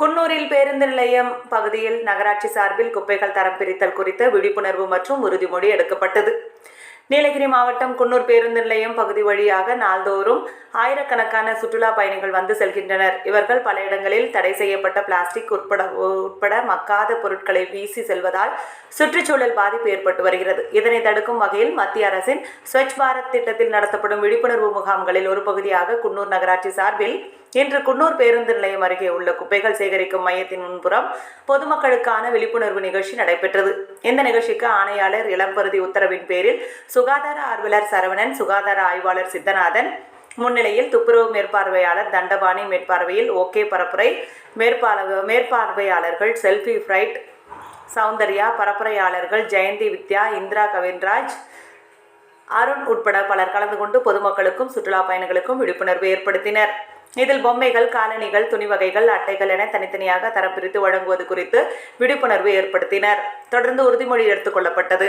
குன்னூரில் பேருந்து நிலையம் பகுதியில் நகராட்சி சார்பில் குப்பைகள் தரம் பிரித்தல் குறித்த விழிப்புணர்வு மற்றும் உறுதிமொழி எடுக்கப்பட்டது. நீலகிரி மாவட்டம் குன்னூர் பேருந்து நிலையம் பகுதி வழியாக நாள்தோறும் ஆயிரக்கணக்கான சுற்றுலா பயணிகள் வந்து செல்கின்றனர். இவர்கள் பல இடங்களில் தடை செய்யப்பட்ட பிளாஸ்டிக் உட்பட உட்பட மக்காத பொருட்களை வீசி செல்வதால் சுற்றுச்சூழல் பாதிப்பு ஏற்பட்டு வருகிறது. இதனை தடுக்கும் வகையில் மத்திய அரசின் ஸ்வச் பாரத் திட்டத்தில் நடத்தப்படும் விழிப்புணர்வு முகாம்களில் ஒரு பகுதியாக குன்னூர் நகராட்சி சார்பில் இன்று குன்னூர் பேருந்து நிலையம் அருகே உள்ள குப்பைகள் சேகரிக்கும் மையத்தின் முன்புறம் பொதுமக்களுக்கான விழிப்புணர்வு நிகழ்ச்சி நடைபெற்றது. இந்த நிகழ்ச்சிக்கு ஆணையாளர் இளம்பருதி உத்தரவின் பேரில் சுகாதார ஆர்வலர் சரவணன் சுகாதார ஆய்வாளர் சித்தநாதன் முன்னிலையில் துப்புரவு மேற்பார்வையாளர் தண்டபாணி மேற்பார்வையில் ஓகே பரப்புரை மேற்பார்வை மேற்பார்வையாளர்கள் செல்ஃபி ஃப்ரைட் சௌந்தர்யா பரப்புரையாளர்கள் ஜெயந்தி வித்யா இந்திரா கவின்ராஜ் அருண் உட்பட பலர் கலந்து கொண்டு பொதுமக்களுக்கும் சுற்றுலா பயணிகளுக்கும் விழிப்புணர்வு ஏற்படுத்தினர். இதில் பொம்மைகள் காலணிகள் துணி வகைகள் அட்டைகள் என தனித்தனியாக தரம் பிரித்து வழங்குவது குறித்து விழிப்புணர்வு ஏற்படுத்தினர். தொடர்ந்து உறுதிமொழி எடுத்துக் கொள்ளப்பட்டது.